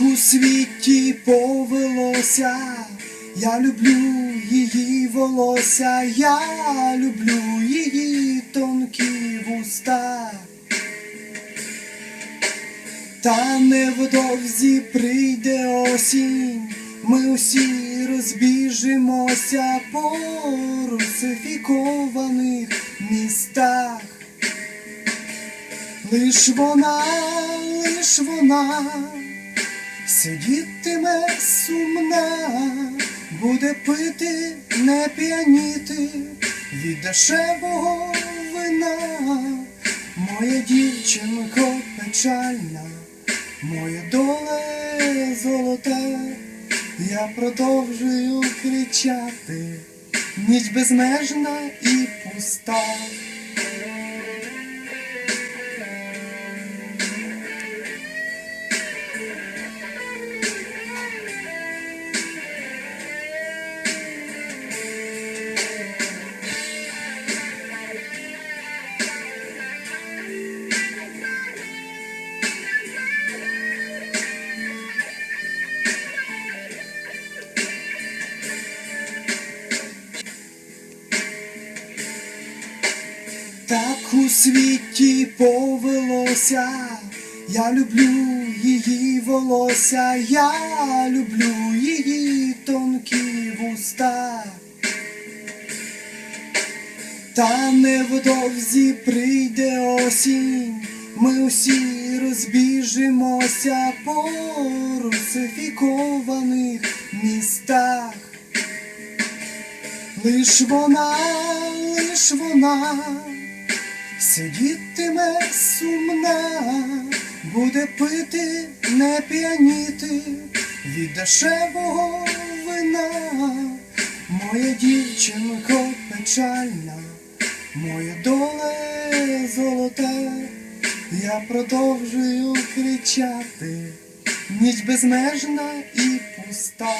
У світі повелося, я люблю її волосся, я люблю її тонкі вуста. Та невдовзі прийде осінь, ми усі розбіжимося по русифікованих містах. Лиш вона, лиш вона сидітиме сумна, буде пити, не п'яніти від дешевого вина. Моя дівчинко печальна, моє доле золоте, я продовжую кричати, ніч безмежна і пуста. Так у світі повелося, я люблю її волосся, я люблю її тонкі вуста. Та невдовзі прийде осінь, ми усі розбіжимося по русифікованих містах. Лиш вона, лиш вона сидітиме сумна, буде пити, не п'яніти від дешевого вина. Моя дівчинко печальна, моє доле золоте, я продовжую кричати, ніч безмежна і пуста.